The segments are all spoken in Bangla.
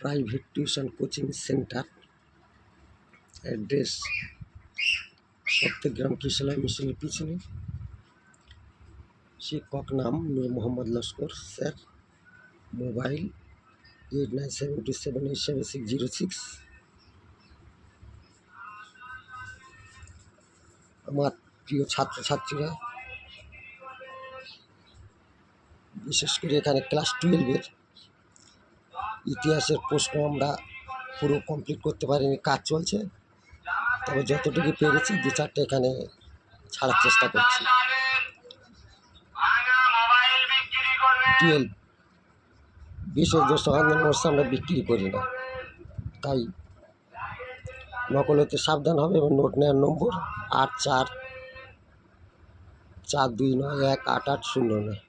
Private tuition coaching centre. Address Satyagram Kishola মিশনের পিছনে। শিক্ষক নাম Noor Mohammad Laskar, sir. Mobile eight nine seven two seven eight seven six zero six. আমার প্রিয় ছাত্রছাত্রীরা, বিশেষ করে এখানে ক্লাস টুয়েলভের ইতিহাসের প্রশ্ন আমরা পুরো কমপ্লিট করতে পারিনি কাজ চলছে। তবে যতটুকু পেরেছি দু চারটে এখানে ছাড়ার চেষ্টা করছি। টুয়েলভ বিশেষ দোষ আমরা বিক্রি করি না। তাই নকল হতে সাবধান হবে এবং নোট নেওয়ার নম্বর আট চার চার দুই নয় এক আট আট শূন্য নয়।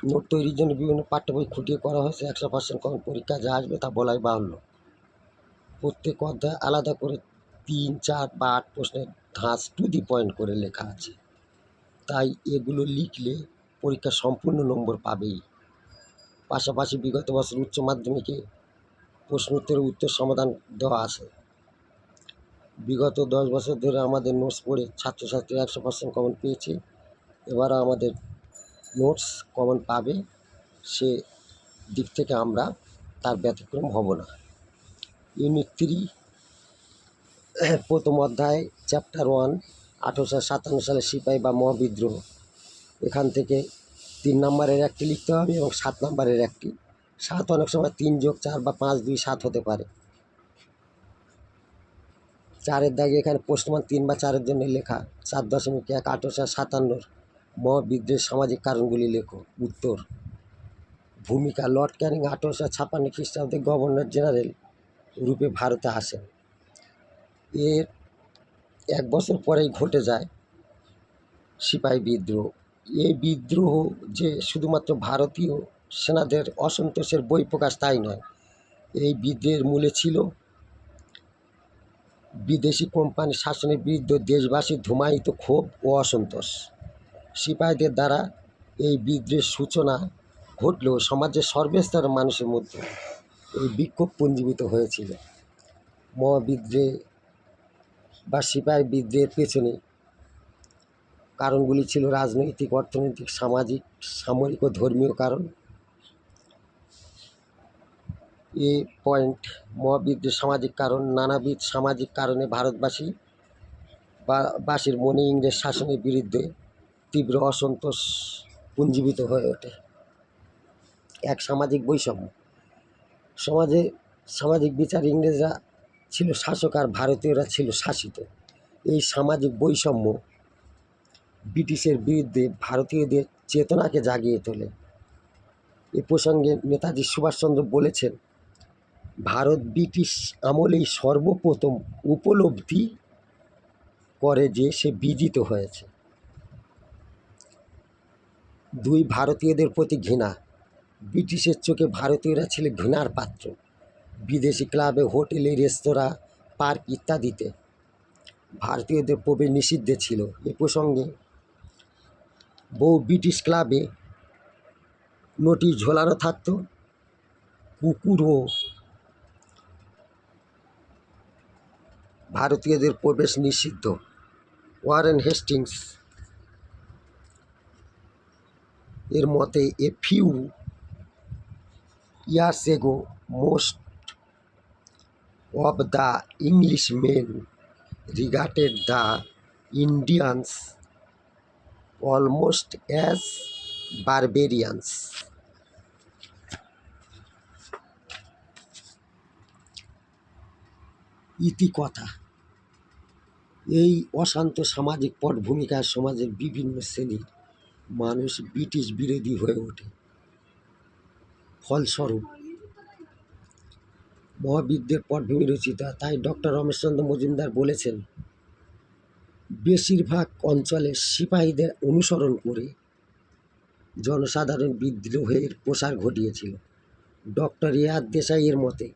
নোট তৈরির জন্য বিভিন্ন পাঠ্য বই খুঁটিয়ে করা হয়েছে। একশো পার্সেন্ট কমন পরীক্ষা যা আসবে তা বলাই বাহুল্য। প্রত্যেক অধ্যায় আলাদা করে তিন, চার বা আট প্রশ্নের ধাঁচ টু দি পয়েন্ট করে লেখা আছে। তাই এগুলো লিখলে পরীক্ষা সম্পূর্ণ নম্বর পাবেই। পাশাপাশি বিগত বছর উচ্চ মাধ্যমিকে প্রশ্ন উত্তরের উত্তর সমাধান দেওয়া আছে। বিগত দশ বছর ধরে আমাদের নোটস পড়ে ছাত্রছাত্রী একশো পার্সেন্ট কমন পেয়েছে। এবারও আমাদের নোটস কমন পাবে, সে দিক থেকে আমরা তার ব্যতিক্রম হব না। ইউনিট থ্রি প্রথম অধ্যায় চ্যাপ্টার ওয়ান আঠেরোশো সাতান্ন সালে সিপাহী বা মহাবিদ্রোহ। এখান থেকে তিন নম্বরের একটি লিখতে হবে এবং সাত নম্বরের একটি। সাত অনেক সময় তিন যোগ চার বা পাঁচ দুই সাত হতে পারে। চারের দাগে এখানে পোস্টমান তিন বা চারের জন্য লেখা চার দশমিক এক, আঠেরোশো সাতান্নর মহাবিদ্রোহের সামাজিক কারণগুলি লেখো, উত্তর, ভূমিকা, লর্ড ক্যানিং আঠেরোশো ছাপান্ন খ্রিস্টাব্দে গভর্নর জেনারেল রূপে ভারতে আসেন। এর এক বছর পরেই ঘটে যায় সিপাহী বিদ্রোহ। এই বিদ্রোহ যে শুধুমাত্র ভারতীয় সেনাদের অসন্তোষের বই প্রকাশ তাই নয়, এই বিদ্রোহের মূলে ছিল বিদেশি কোম্পানির শাসনের বিরুদ্ধে দেশবাসীর ধুমায়িত ক্ষোভ ও অসন্তোষ। সিপাহীদের দ্বারা এই বিদ্রোহের সূচনা ঘটলেও সমাজের সর্বস্তরের মানুষের মধ্যে এই বিক্ষোভ পুঞ্জীবিত হয়েছিল। মহাবিদ্রোহে বা সিপাহী বিদ্রোহের পেছনে কারণগুলি ছিল রাজনৈতিক, অর্থনৈতিক, সামাজিক, সামরিক ও ধর্মীয় কারণ। এ পয়েন্ট মহাবিদ্রোহ সামাজিক কারণ, নানাবিধ সামাজিক কারণে ভারতবাসী বা বাসীর মনে ইংরেজ শাসনের বিরুদ্ধে তীব্র অসন্তোষ পুঞ্জীবিত হয়ে ওঠে। এক সামাজিক বৈষম্য। সমাজে সামাজিক বিচার ইংরেজরা ছিল শাসক আর ভারতীয়রা ছিল শাসিত। এই সামাজিক বৈষম্য ব্রিটিশের বিরুদ্ধে ভারতীয়দের চেতনাকে জাগিয়ে তোলে। এ প্রসঙ্গে নেতাজি সুভাষচন্দ্র বলেছেন, ভারত ব্রিটিশ আমলেই সর্বপ্রথম উপলব্ধি করে যে সে বিজিত হয়েছে। দুই ভারতীয়দের প্রতি ঘৃণা। ব্রিটিশের চোখে ভারতীয়রা ছিল ঘৃণার পাত্র। বিদেশি ক্লাবে হোটেলে, রেস্তোরাঁ, পার্ক ইত্যাদিতে ভারতীয়দের প্রবেশ নিষিদ্ধ ছিল এ প্রসঙ্গে। বহু ব্রিটিশ ক্লাবে নোটিশ ঝোলানো থাকতো। কুকুর ও ভারতীয়দের প্রবেশ নিষিদ্ধ। ওয়ারেন হেস্টিংস এর মতে, a few years ago most of the English men regarded the Indians almost as barbarians. ইতিকথা এই অশান্ত সামাজিক পটভূমিকায় সমাজের বিভিন্ন শ্রেণির মানুষ ব্রিটিশ বিরোধী হয়ে ওঠে ফলস্বরূপ, মহাবিদ্যের পটভূমি রচিত। তাই ডক্টর রমেশচন্দ্র মজুমদার বলেছেন, বেশিরভাগ অঞ্চলে সিপাহীদের অনুসরণ করে জনসাধারণ বিদ্রোহের প্রসার ঘটিয়েছিল ডক্টর এয়ার দেশাইয়ের মতে,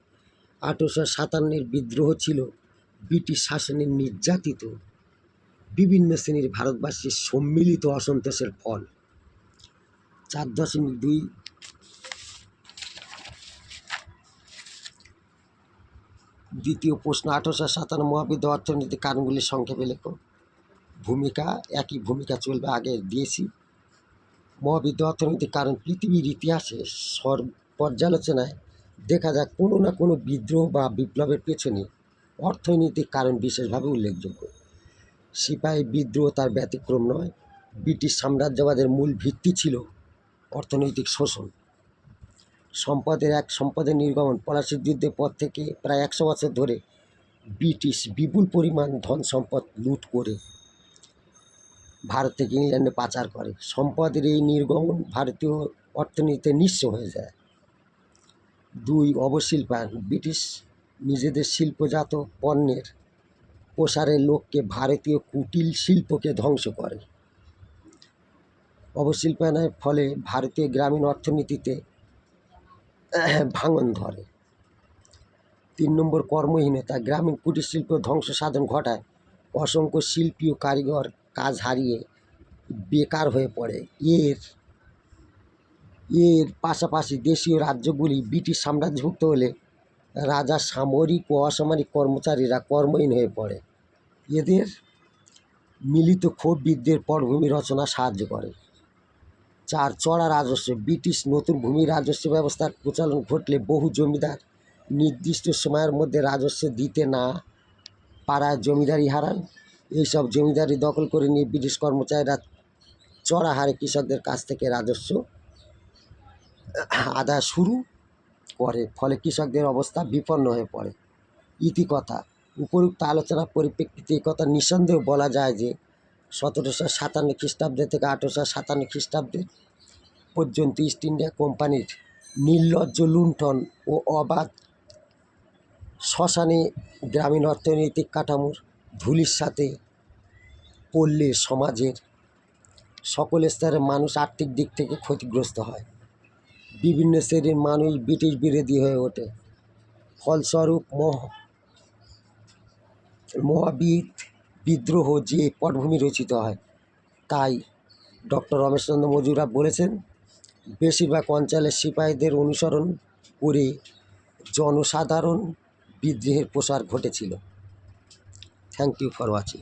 আঠেরোশো সাতান্নের বিদ্রোহ ছিল ব্রিটিশ শাসনের নির্যাতিত বিভিন্ন শ্রেণির ভারতবাসীর সম্মিলিত অসন্তোষের ফল। চার দশমিক দুই দ্বিতীয় প্রশ্ন, আঠারোশো সাতান্ন মহাবিদ্য অর্থনীতি কারণগুলির সংক্ষেপে লেখ। ভূমিকা, একই ভূমিকা চলবে আগে দিয়েছি। মহাবিদ্য অর্থনৈতিক কারণ পৃথিবীর ইতিহাসে সর পর্যালোচনায় দেখা যায় কোনো না কোনো বিদ্রোহ বা বিপ্লবের পেছনে অর্থনৈতিক কারণ বিশেষভাবে উল্লেখযোগ্য। সিপাহী বিদ্রোহ তার ব্যতিক্রম নয়। ব্রিটিশ সাম্রাজ্যবাদের মূল ভিত্তি ছিল অর্থনৈতিক শোষণ। সম্পদের এক সম্পদের নির্গমন পলাশির যুদ্ধের পর থেকে প্রায় একশো বছর ধরে ব্রিটিশ বিপুল পরিমাণ ধন সম্পদ লুট করে ভারত থেকে ইংল্যান্ডে পাচার করে। সম্পদের এই নির্গমন ভারতীয় অর্থনীতিতে নিঃস্ব হয়ে যায়। দুই অবশিল্পায়ন, ব্রিটিশ নিজেদের শিল্পজাত পণ্যের প্রসারের লক্ষ্যে ভারতীয় কুটিল শিল্পকে ধ্বংস করে। অবশিল্পায়নের ফলে ভারতীয় গ্রামীণ অর্থনীতিতে ভাঙন ধরে। তিন নম্বর কর্মহীনতা, গ্রামীণ কুটির শিল্প ধ্বংস সাধন ঘটায়। অসংখ্য শিল্পী ও কারিগর কাজ হারিয়ে বেকার হয়ে পড়ে। এর এর পাশাপাশি দেশীয় রাজ্যগুলি ব্রিটিশ সাম্রাজ্যভুক্ত হলে রাজা সামরিক ও অসামরিক কর্মচারীরা কর্মহীন হয়ে পড়ে। এদের মিলিত ক্ষোভ বৃদ্ধির পটভূমি রচনা সাহায্য করে। চার চড়া রাজস্ব, ব্রিটিশ নতুন ভূমি রাজস্ব ব্যবস্থার প্রচলন ঘটলে বহু জমিদার নির্দিষ্ট সময়ের মধ্যে রাজস্ব দিতে না পাড়ায় জমিদারি হারান। এইসব জমিদারি দখল করে নিয়ে ব্রিটিশ কর্মচারীরা চড়া হারে কৃষকদের কাছ থেকে রাজস্ব আদায় শুরু করে ফলে কৃষকদের অবস্থা বিপন্ন হয়ে পড়ে। ইতিকথা উপরুক্ত আলোচনার পরিপ্রেক্ষিতে কথা নিঃসন্দেহ বলা যায় যে, সতেরোশো সাতান্ন খ্রিস্টাব্দে থেকে আঠেরোশো সাতান্ন খ্রিস্টাব্দে পর্যন্ত ইস্ট ইন্ডিয়া কোম্পানির নির্লজ্জ লুণ্ঠন ও অবাধ শ্মশানে গ্রামীণ অর্থনৈতিক কাঠামোর ধুলির সাথে পড়লে সমাজের সকল স্তরের মানুষ আর্থিক দিক থেকে ক্ষতিগ্রস্ত হয়। বিভিন্ন শ্রেণির মানুষ ব্রিটিশ বিরোধী হয়ে ওঠে। ফলস্বরূপ মহ মহাবিদ বিদ্রোহ যে পটভূমি রচিত হয়, তাই ডক্টর রমেশচন্দ্র মজুরা বলেছেন, বেশিরভাগ অঞ্চলের সিপাহীদের অনুসরণ করে জনসাধারণ বিদ্রোহের প্রসার ঘটেছিল। Thank you for watching